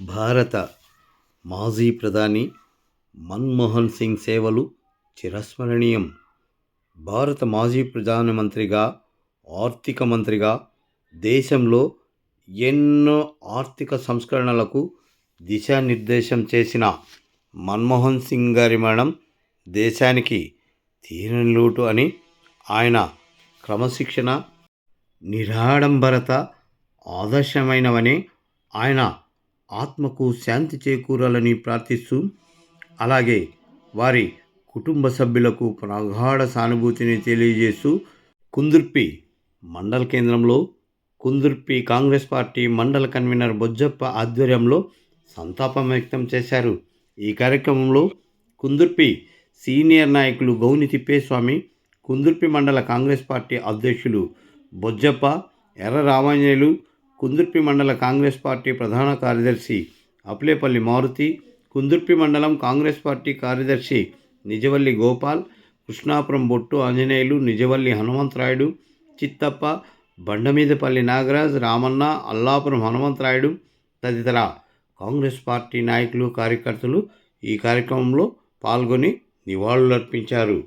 భారత మాజీ ప్రధాని మన్మోహన్ సింగ్ సేవలు చిరస్మరణీయం. భారత మాజీ ప్రధానమంత్రిగా ఆర్థిక మంత్రిగా దేశంలో ఎన్నో ఆర్థిక సంస్కరణలకు దిశానిర్దేశం చేసిన మన్మోహన్ సింగ్ గారి మరణం దేశానికి తీరని లోటు అని ఆయన క్రమశిక్షణ నిరాడంబరత ఆదర్శమైనవని ఆయన ఆత్మకు శాంతి చేకూరాలని ప్రార్థిస్తూ అలాగే వారి కుటుంబ సభ్యులకు ప్రగాఢ సానుభూతిని తెలియజేస్తూ కుందుర్పి మండల కేంద్రంలో కుందుర్పి కాంగ్రెస్ పార్టీ మండల కన్వీనర్ బొజ్జప్ప ఆధ్వర్యంలో సంతాపం వ్యక్తం చేశారు. ఈ కార్యక్రమంలో కుందుర్పి సీనియర్ నాయకులు గౌని తిప్పేస్వామి కుందుర్పి మండల కాంగ్రెస్ పార్టీ అధ్యక్షులు బొజ్జప్ప ఎర్ర రామాంజనేయులు కుందుర్పి మండల కాంగ్రెస్ పార్టీ ప్రధాన కార్యదర్శి అప్లేపల్లి మారుతి కుందుర్పి మండలం కాంగ్రెస్ పార్టీ కార్యదర్శి నిజవల్లి గోపాల్ కృష్ణాపురం బొట్టు ఆంజనేయులు నిజవల్లి హనుమంతరాయుడు చిత్తప్ప బండమీదపల్లి నాగరాజ్ రామన్న అల్లాపురం హనుమంతరాయుడు తదితర కాంగ్రెస్ పార్టీ నాయకులు కార్యకర్తలు ఈ కార్యక్రమంలో పాల్గొని నివాళులర్పించారు.